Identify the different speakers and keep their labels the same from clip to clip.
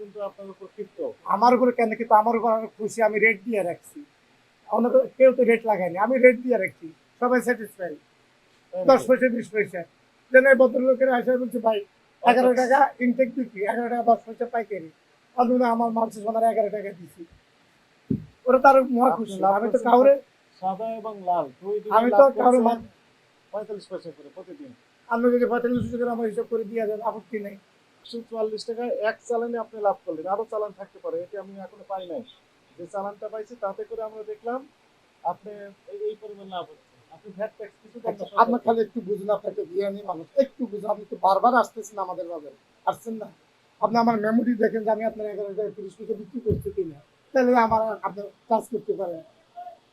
Speaker 1: কিন্তু আপনার উপর ক্ষিপ্ত।
Speaker 2: আমার উপরে কেন কিন্তু আমার উপর অনেক খুশি আমি রেট দিয়ে রাখছি। অন্য কেউ তো রেট লাগায়নি আমি রেট দিয়ে রাখছি। সবাই স্যাটিসফাই দশ পয়সা বিশ পয়সা। যেন এই ভদ্রলোকের আসে বলছে ভাই এগারো টাকা ইনটেক বিক্রি এগারো টাকা দশ পয়সা পাইকারি। অন্য আমার মানুষের সোনার এগারো টাকা দিছি। ওরা তার মহা খুশি। আমি তো কাউরে
Speaker 1: সাদা এবং লাল।
Speaker 2: আমি তো কারও
Speaker 1: পঁয়তাল্লিশ পয়সা করে প্রতিদিন।
Speaker 2: আপনি যদি পঁয়তাল্লিশ টাকা আমার হিসাব করে দিয়ে দেন আপত্তি নেই।
Speaker 1: চুয়াল্লিশ টাকা এক চালানে আপনি লাভ করলেন। আরও চালান থাকতে পারে এটি আমি এখনও পাই নাই। যে চালানটা পাইছি তাতে করে আমরা দেখলাম আপনি এই- পরিমাণ লাভ হচ্ছে।
Speaker 2: আচ্ছা, আপনার খালি একটু বুঝুন আপনার একটা বিরিয়ানি মানুষ। একটু বুঝুন আপনি তো বারবার আসতেছেন আমাদের বাজারে। আসছেন না। আপনি আমার মেমোরি দেখেন যে আমি আপনার এগারো টাকা তিরিশ পয়সা বিক্রি করছি কিনা। তাহলে আমার আপনি কাজ করতে পারেন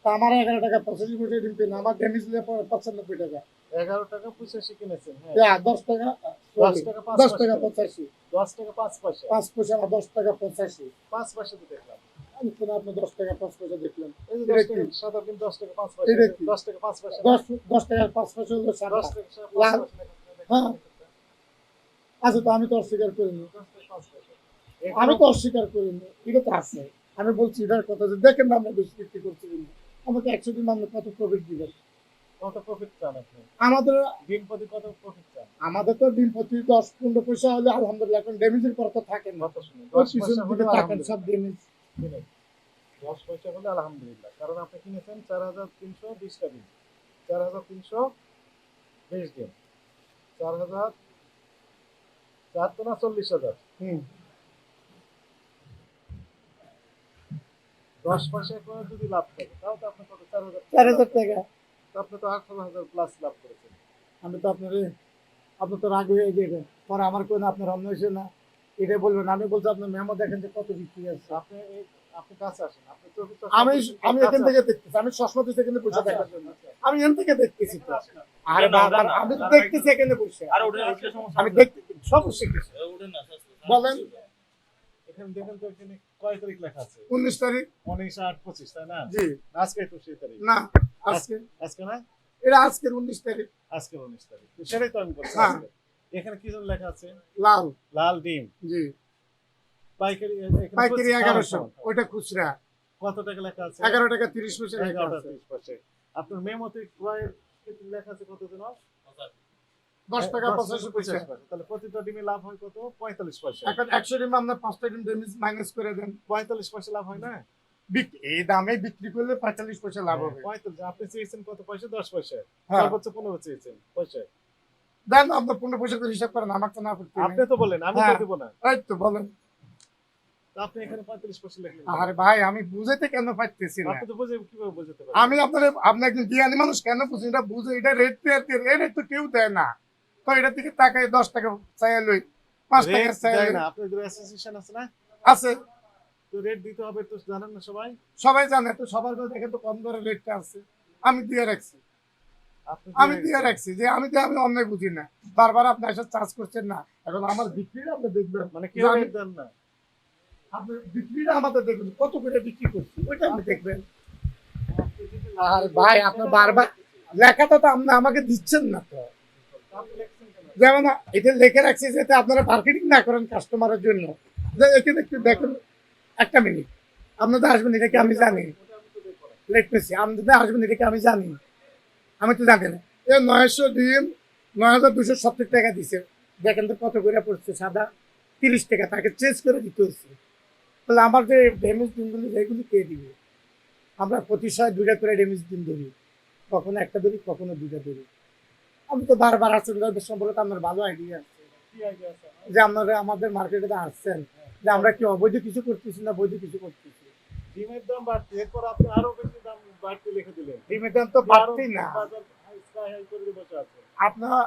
Speaker 2: তা আমার এগারো টাকা পঁচাশি পয়সা কিনা আমার ড্যামেজ দিলে পঁচানব্বই টাকা।
Speaker 1: এগারো টাকা পঁচাশি কিনেছেন হ্যাঁ।
Speaker 2: দশ টাকা
Speaker 1: দশ টাকা
Speaker 2: দশ টাকা পঁচাশি।
Speaker 1: দশ টাকা পাঁচ পয়সা।
Speaker 2: পাঁচ পয়সা আর দশ টাকা পঁচাশি।
Speaker 1: পাঁচ পয়সা তো দেখলাম।
Speaker 2: আমি আপনি দশ টাকা পাঁচ পয়সা
Speaker 1: দশ টাকা সাদা দশ টাকা পাঁচ পয়সা। দশ টাকা পাঁচ পয়সা।
Speaker 2: দশ দশ টাকা পাঁচ পয়সা হলো
Speaker 1: দশ টাকা সাদা পাঁচ
Speaker 2: লাল।
Speaker 1: পয়সা। দেখলাম।
Speaker 2: হ্যাঁ। আচ্ছা তো আমি তো অস্বীকার করিনি আমি তো অস্বীকার করিনি এটা তো আছে। আমি বলছি এটার কথা যে দেখেন না আমরা বেশি বিক্রি করছি আমাকে একশো দিন আমরা কত প্রফিট দিবেন?
Speaker 1: কত প্রফিট চান আপনি?
Speaker 2: আমাদের
Speaker 1: দিন প্রতি কত প্রফিট চান?
Speaker 2: আমাদের তো দিন প্রতি দশ পনেরো পয়সা হলে আলহামদুলিল্লাহ এখন ড্যামেজের পর তো
Speaker 1: দশ পয়সা
Speaker 2: থাকেন সব ড্যামেজ
Speaker 1: দশ পয়সা হলে আলহামদুলিল্লাহ। কারণ আপনি কিনেছেন চার হাজার তিনশো বিশটা দিন। চার হাজার তিনশো বিশ দিন। চার হাজার চার তো না চল্লিশ হাজার।
Speaker 2: হুম।
Speaker 1: দশ পয়সা করে যদি লাভ থাকে তাও তো আপনি কত চার হাজার
Speaker 2: চার হাজার টাকা।
Speaker 1: তো আপনি তো আঠারো হাজার প্লাস লাভ করেছেন।
Speaker 2: আমি তো আপনার আপনার তো রাগ হয়ে যাবে পরে আমার কোনো আপনার অন্য হয়েছে না। এটা বলবেন আমি বলছি আপনার মেমো দেখেন যে কত বিক্রি আছে।
Speaker 1: আপনি এই আপনি কাছে আসেন আপনি চোখে
Speaker 2: আমি আমি এখান থেকে দেখতেছি আমি চশমা দিতে বসে দেখার জন্য
Speaker 1: আচ্ছা,
Speaker 2: আমি এখান থেকে দেখতেছি তো। আরে বাবা আমি তো দেখতেছি এখানে
Speaker 3: আর ওটা সমস্যা
Speaker 2: আমি সব শিখেছি।
Speaker 3: আস্তে।
Speaker 2: বলেন।
Speaker 1: এখানে দেখেন তো এখানে কয় তারিখ লেখা আছে?
Speaker 2: উনিশ তারিখ।
Speaker 1: উনিশ আট পঁচিশ তাই না?
Speaker 2: জি।
Speaker 1: আজকে তো সেই তারিখ।
Speaker 2: না আজকে।
Speaker 1: আজকে না?
Speaker 2: এটা আজকের উনিশ তারিখ।
Speaker 1: আজকের উনিশ তারিখ। তো সেটাই তো আমি বলছি
Speaker 2: হ্যাঁ।
Speaker 1: এখানে কি যেন লেখা আছে?
Speaker 2: লাল।
Speaker 1: লাল ডিম।
Speaker 2: জি।
Speaker 1: পাইকারি
Speaker 2: পাইকারি
Speaker 1: পঁচিশ-
Speaker 2: এগারোশো
Speaker 1: হ্যাঁ, হ্যাঁ।
Speaker 2: ওইটা খুচরা।
Speaker 1: কত টাকা লেখা আছে?
Speaker 2: এগারো টাকা তিরিশ পয়সা লেখা
Speaker 1: এগারোটা
Speaker 2: আছে।
Speaker 1: তিরিশ পয়সা। আপনার মেমোতে ক্রয়ের লেখা আছে কত যেন
Speaker 2: দশ টাকা পঁচাশি পয়সা।
Speaker 1: তাহলে প্রতিটা ডিমে লাভ হয় কত? পঁয়তাল্লিশ পয়সা।
Speaker 2: এখন একশো ডিম আপনার পাঁচটা ডিম ড্যামেজ মাইনাস করে দেন।
Speaker 1: পঁয়তাল্লিশ পয়সা লাভ হয় না?
Speaker 2: এই দামে বিক্রি করলে পঁয়তাল্লিশ পয়সা লাভ হবে।
Speaker 1: পঁয়তাল্লিশ আপনি চেয়েছেন কত পয়সা? দশ পয়সা।
Speaker 2: হ্যাঁ।
Speaker 1: সর্বোচ্চ পনেরো চেয়েছেন পয়সা।
Speaker 2: দেন আপনার পনেরো পয়সা করে হিসাব করেন আমার তো না করতে
Speaker 1: আপনি তো বললেন আমি তো
Speaker 2: হ্যাঁ।
Speaker 1: দেবো না।
Speaker 2: এই তো বলেন।
Speaker 1: আপনি এখানে পঁয়তাল্লিশ পয়সা লিখলেন
Speaker 2: আরে ভাই আমি কেন পারতেছি না?
Speaker 1: আপনি তো বুঝে কীভাবে বুঝতে পারেন
Speaker 2: আমি আপনার আপনি একজন জ্ঞানী মানুষ কেন বুঝি? বুঝে এটা রেট এই রেট তো কেউ দেয় না। তো এটা থেকে টাকায় দশ টাকা চাইয়া লই পাঁচ টাকা চাইয়া লই।
Speaker 1: না আপনাদের অ্যাসোসিয়েশন আছে না?
Speaker 2: আছে।
Speaker 1: তো রেট দিতে হবে তো জানেন না সবাই?
Speaker 2: সবাই জানে। তো সবার কাছে দেখে তো কম দরে রেটটা আছে। আমি দিয়ে রাখছি। আমি দিয়ে রাখছি যে আমি দিয়ে আমি অন্যায় বুঝি না। বারবার আপনি এসে চার্জ করছেন না। এখন আমার বিক্রিটা আপনি দেখবেন।
Speaker 1: মানে কেউ দেন না।
Speaker 2: আপনি বিক্রিটা আমাদের দেখবেন। কত করে বিক্রি করছি ওইটা আপনি দেখবেন। আর ভাই আপনার বারবার লেখাটা তো আপনি আমাকে দিচ্ছেন না তো।
Speaker 1: আপনি?
Speaker 2: যেমন এটা লিখে রাখছি যাতে আপনারা মার্কেটিং না করেন কাস্টমারের জন্য। এখানে একটু দেখেন, একটা মিনিট আপনাদের আসবেন এটা কি আমি জানি। লিখতেছি আপনাদের আসবেন এটা কি আমি জানি? আমি তো জানি না। এ নয়শো ডিম নয় হাজার দুশো সত্তর টাকা দিছে। দেখেন তো কত করে পড়ছে, সাদা তিরিশ টাকা, তাকে চেঞ্জ করে দিতে হচ্ছে তাহলে আমার যে ড্যামেজ ডিমগুলি এগুলি কে দিবে? আমরা প্রতি সময় দুইটা করে ড্যামেজ দিন ধরি। কখনো একটা ধরি, কখনো দুইটা ধরি। আমি তো বারবার আসছেন সম্পর্কে আমার ভালো আইডিয়া আছে? যে আপনারা আমাদের মার্কেটে আসছেন যে আমরা কি অবৈধ কিছু করতেছি না বৈধ কিছু করতেছি?
Speaker 1: ডিমের দাম বাড়ছে এরপর আপনি আরও বেশি দাম বাড়তে লিখে দিলেন।
Speaker 2: ডিমের দাম তো বাড়তেই না। আপনারা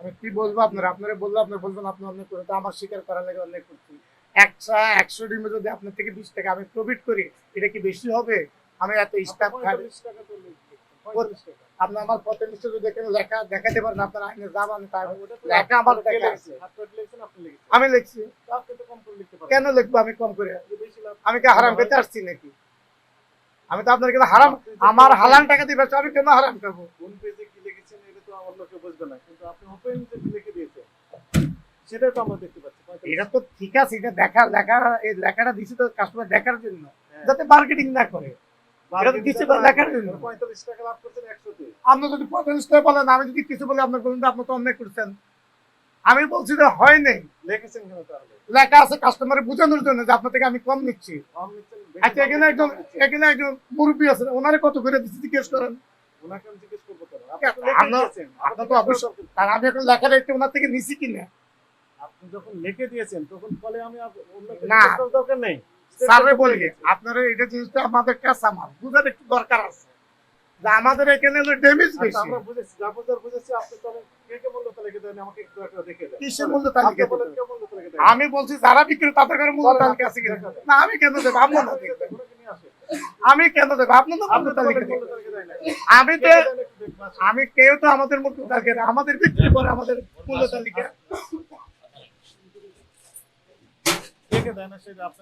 Speaker 2: আমি কি বলব আপনারা? আপনারা বলব আপনারা বলবেন আপনি অনেক করে আমার স্বীকার করার লাগে অনেক করছি। একশো একশো ডিমে যদি আপনার থেকে বিশ টাকা আমি প্রফিট করি এটা কি বেশি হবে? আমি এত স্টাফ খাই
Speaker 1: টাকা।
Speaker 2: আপনি আমার পথে নিশ্চয় যদি এখানে লেখা দেখাতে পারেন আপনার আইনে তাই
Speaker 1: তো
Speaker 2: লেখা আমার দেখা আছে। আমি লিখছি। কেন লিখব আমি কম করে? আমি কি হারাম খেতে আসছি নাকি? আমি তো আপনার কিন্তু হারাম আমার হালাল টাকা দিবে আমি কেন হারাম খাব?
Speaker 1: কোন পেজে কি লিখেছেন এটা তো অন্য কেউ বুঝবে না। কিন্তু আপনি ওপেন যে লিখে দিয়েছেন সেটাই তো আমরা দেখতে পাচ্ছি।
Speaker 2: এটা তো ঠিক আছে এটা দেখা লেখা এই লেখাটা দিচ্ছে তো কাস্টমার দেখার জন্য
Speaker 1: হ্যাঁ।
Speaker 2: যাতে মার্কেটিং না করে। আপনি যদি পঁয়তাল্লিশ টাকা বলেন আমি যদি কিছু বলি আপনার বলুন আপনি তো অন্যায় করছেন। আমি বলছি যে হয় নাই।
Speaker 1: লিখেছেন কেন তাহলে?
Speaker 2: লেখা আছে কাস্টমারে বোঝানোর জন্য যে আপনার থেকে আমি কম নিচ্ছি। আচ্ছা এখানে একজন এখানে একজন মুরব্বী আছে ওনারে কত করে দিচ্ছি জিজ্ঞেস করেন।
Speaker 1: ওনাকে আমি জিজ্ঞেস করব।
Speaker 2: আপনার তো অবশ্যই- এখন লেখা রেখে ওনার থেকে নিছি কিনা?
Speaker 1: আপনি যখন লিখে দিয়েছেন তখন ফলে আমি
Speaker 2: না।
Speaker 1: দরকার নেই।
Speaker 2: স্যারে বলি আপনারা এটা জিনিসটা আমাদের কাছে আমার বুঝার একটু দরকার আছে। যে আমাদের এখানে ড্যামেজ
Speaker 1: আচ্ছা,
Speaker 2: বেশি।
Speaker 1: আমরা বুঝেছি বুঝেছি আপনি
Speaker 2: আমি বলছি যারা বিক্রি তাদের ঘরে মূল্য তালিকা আছে কিনা? না আমি কেন দেবো? আপনি না দেখবেন
Speaker 1: ওনাকে নিয়ে আসেন।
Speaker 2: আমি কেন দেবো? আপনি তো
Speaker 1: আপনি
Speaker 2: মূল্য তালিকা। আমি তো। আমি কেউ তো আমাদের মূল্য তালিকা। আমাদের বিক্রি করে আমাদের মূল্য তালিকা।